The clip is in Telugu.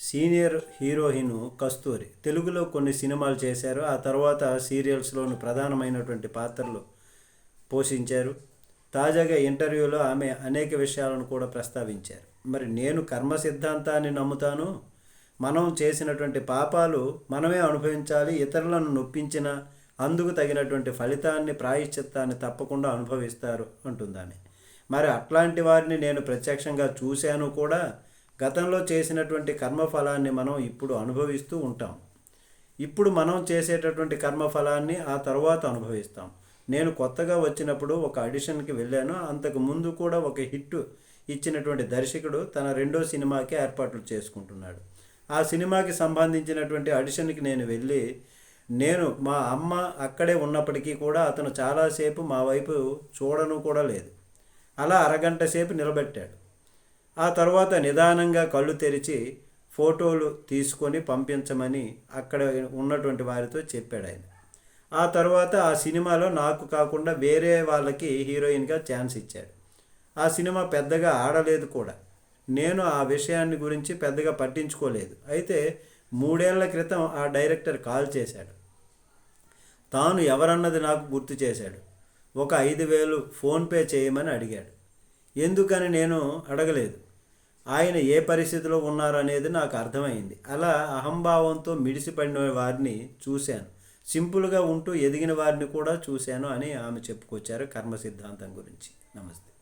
సీనియర్ హీరోయిన్ కస్తూరి. తెలుగులో కొన్ని సినిమాలు చేశారు. ఆ తర్వాత సీరియల్స్లోని ప్రధానమైనటువంటి పాత్రలు పోషించారు. తాజాగా ఇంటర్వ్యూలో ఆమె అనేక విషయాలను కూడా ప్రస్తావించారు. మరి నేను కర్మ సిద్ధాంతాన్ని నమ్ముతాను? మనం చేసినటువంటి పాపాలు మనమే అనుభవించాలి. ఇతరులను నొప్పించిన అందుకు తగినటువంటి ఫలితాన్ని ప్రాయశ్చిత్తాన్ని తప్పకుండా అనుభవిస్తారు అంటుందామె. మరి అట్లాంటి వారిని నేను ప్రత్యక్షంగా చూశాను కూడా. గతంలో చేసినటువంటి కర్మఫలాన్ని మనం ఇప్పుడు అనుభవిస్తూ ఉంటాం. ఇప్పుడు మనం చేసేటటువంటి కర్మఫలాన్ని ఆ తర్వాత అనుభవిస్తాం. నేను కొత్తగా వచ్చినప్పుడు ఒక ఆడిషన్కి వెళ్ళాను. అంతకు ముందు కూడా ఒక హిట్ ఇచ్చినటువంటి దర్శకుడు తన రెండో సినిమాకి ఏర్పాట్లు చేసుకుంటున్నాడు. ఆ సినిమాకి సంబంధించినటువంటి ఆడిషన్కి నేను వెళ్ళి నేను మా అమ్మ అక్కడే ఉన్నప్పటికీ కూడా అతను చాలాసేపు మా వైపు చూడను కూడా లేదు. అలా అరగంట సేపు నిలబెట్టాడు. ఆ తర్వాత నిదానంగా కళ్ళు తెరిచి ఫోటోలు తీసుకొని పంపించమని అక్కడ ఉన్నటువంటి వారితో చెప్పాడు ఆయన. ఆ తర్వాత ఆ సినిమాలో నాకు కాకుండా వేరే వాళ్ళకి హీరోయిన్గా ఛాన్స్ ఇచ్చాడు. ఆ సినిమా పెద్దగా ఆడలేదు కూడా. నేను ఆ విషయాన్ని గురించి పెద్దగా పట్టించుకోలేదు. అయితే మూడేళ్ళ క్రితం ఆ డైరెక్టర్ కాల్ చేశాడు. తాను ఎవరన్నది నాకు గుర్తు చేశాడు. ఒక ఐదు వేలు ఫోన్పే చేయమని అడిగాడు. ఎందుకని నేను అడగలేదు. ఆయన ఏ పరిస్థితిలో ఉన్నారనేది నాకు అర్థమైంది. అలా అహంభావంతో మిడిసిపడిన వారిని చూశాను. సింపుల్గా ఉంటూ ఎదిగిన వారిని కూడా చూశాను అని ఆమె చెప్పుకొచ్చారు కర్మ సిద్ధాంతం గురించి. నమస్తే.